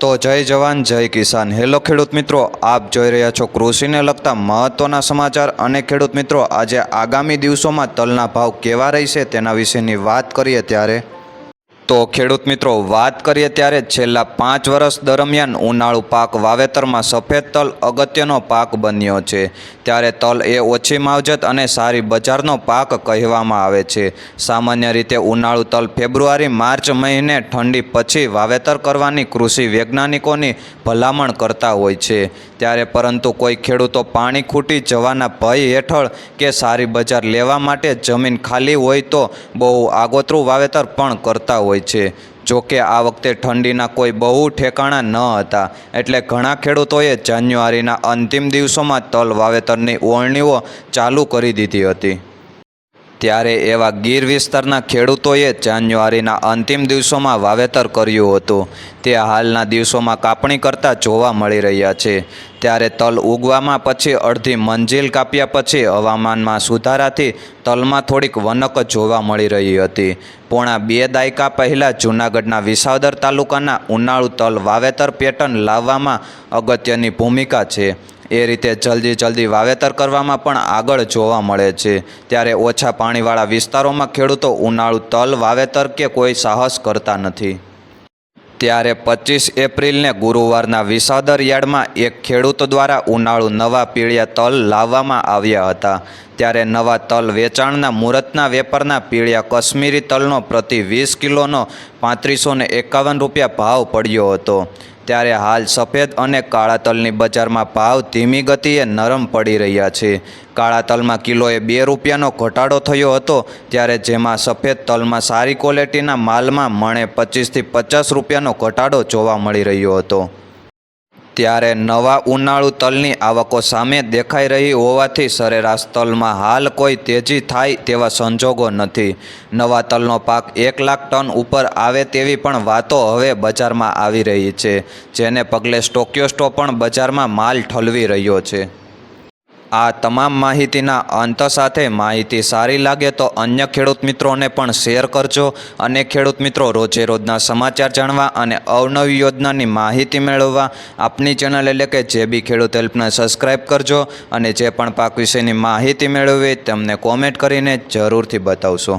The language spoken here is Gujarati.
તો જય જવાન, જય કિસાન. હેલો ખેડૂત મિત્રો, આપ જોઈ રહ્યા છો કૃષિને લગતા મહત્ત્વના સમાચાર અને ખેડૂત મિત્રો, આજે આગામી દિવસોમાં તલના ભાવ કેવા રહેશે તેના વિશેની વાત કરીએ ત્યારે તો ખેડૂત મિત્રો, વાત કરીએ ત્યારે છેલ્લા પાંચ વર્ષ દરમિયાન ઉનાળુ પાક વાવેતરમાં સફેદ તલ અગત્યનો પાક બન્યો છે. ત્યારે તલ એ ઓછી માવજત અને સારી બજારનો પાક કહેવામાં આવે છે. સામાન્ય રીતે ઉનાળુ તલ ફેબ્રુઆરી, માર્ચ મહિને ઠંડી પછી વાવેતર કરવાની કૃષિ વૈજ્ઞાનિકોની ભલામણ કરતા હોય છે. ત્યારે પરંતુ કોઈ ખેડૂતો પાણી ખૂટી જવાના ભય હેઠળ કે સારી બજાર લેવા માટે જમીન ખાલી હોય તો બહુ આગોતરું વાવેતર પણ કરતા હોય છે. જોકે આ વખતે ઠંડીના કોઈ બહુ ઠેકાણા ન હતા. એટલે ઘણા ખેડૂતોએ જાન્યુઆરીના અંતિમ દિવસોમાં તલ વાવેતરની ઓળણીઓ ચાલુ કરી દીધી હતી. ત્યારે એવા ગીર વિસ્તારના ખેડૂતોએ જાન્યુઆરીના અંતિમ દિવસોમાં વાવેતર કર્યું હતું. તે હાલના દિવસોમાં કાપણી કરતા જોવા મળી રહ્યા છે. ત્યારે તલ ઉગવામાં પછી અડધી મંજિલ કાપ્યા પછી હવામાનમાં સુધારાથી તલમાં થોડીક વનક જોવા મળી રહી હતી. પોણા બે દાયકા પહેલાં જૂનાગઢના વિસાવદર તાલુકાના ઉનાળુ તલ વાવેતર પેટર્ન લાવવામાં અગત્યની ભૂમિકા છે. એ રીતે જલ્દી જલ્દી વાવેતર કરવામાં પણ આગળ જોવા મળે છે. ત્યારે ઓછા પાણીવાળા વિસ્તારોમાં ખેડૂતો ઉનાળુ તલ વાવેતર કે કોઈ સાહસ કરતા નથી. ત્યારે પચીસ એપ્રિલને ગુરુવારના વિસાદર યાર્ડમાં એક ખેડૂત દ્વારા ઉનાળુ નવા પીળિયા તલ લાવવામાં આવ્યા હતા. ત્યારે નવા તલ વેચાણના મુહૂર્તના વેપારના પીળિયા કશ્મીરી તલનો પ્રતિ વીસ કિલોનો પાંત્રીસો એકાવન રૂપિયા ભાવ પડ્યો હતો. ત્યારે હાલ સફેદ અને કાળા તલની બજારમાં ભાવ ધીમી ગતિએ નરમ પડી રહ્યા છે. કાળા તલમાં કિલોએ બે રૂપિયાનો ઘટાડો થયો હતો, ત્યારે જેમાં સફેદ તલમાં સારી ક્વોલિટીના માલમાં મણે પચીસથી પચાસ રૂપિયાનો ઘટાડો જોવા મળી રહ્યો હતો. ત્યારે નવા ઉનાળુ તલની આવકો સામે દેખાઈ રહી હોવાથી સરેરાશ તલમાં હાલ કોઈ તેજી થાય તેવા સંજોગો નથી. નવા તલનો પાક એક લાખ ટન ઉપર આવે તેવી પણ વાતો હવે બજારમાં આવી રહી છે, જેને પગલે સ્ટોક્યોસ્ટો પણ બજારમાં માલ ઠલવી રહ્યો છે. આ તમામ માહિતીના અંત સાથે માહિતી સારી લાગે તો અન્ય ખેડૂત મિત્રોને પણ શેર કરજો અને ખેડૂત મિત્રો રોજે રોજના સમાચાર જાણવા અને અવનવી યોજનાની માહિતી મેળવવા આપની ચેનલ એટલે કે જે બી ખેડૂત હેલ્પને સબસ્ક્રાઈબ કરજો અને જે પણ પાક વિશેની માહિતી મેળવવી તેમને કોમેન્ટ કરીને જરૂરથી બતાવશો.